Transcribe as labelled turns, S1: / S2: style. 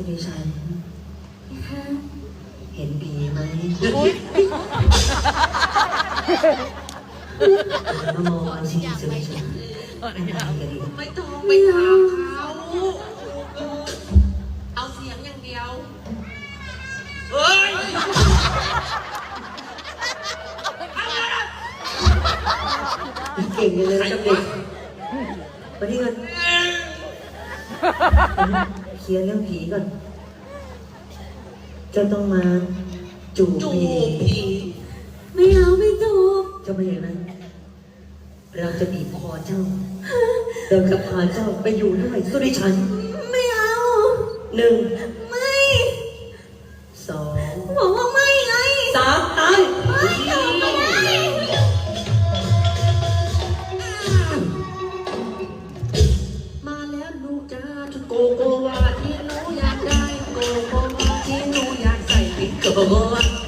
S1: สุริชัน
S2: ค่ะ
S1: เห็นผีไหมมามองเอาสิสุริชันเป็นผีกันดิ
S3: ไม่ต้องไปถามเขาเอาเสียงอย่างเดียวเฮ้ย
S1: เก่งกันเลยนะเด็กมาที่กัน เคลียร์เรื่องผีก่อน เจะต้องมาจูบ
S3: จู
S1: ผี
S3: บผี
S2: ไม่เอาไม่จูบ
S1: เจ้าไม่เห็นไหมเราจะบีบคอเจ้าเราจะพาเจ้าไปอยู่ด้วยสุริชัน
S2: ไม่เอา
S1: หนึ่ง
S2: ไม่
S1: สอง
S2: บอกว่า
S3: โกโกวาที่หนูอยากได้ โกโกวาที่หนูอยากใส่ปิดโกโกวา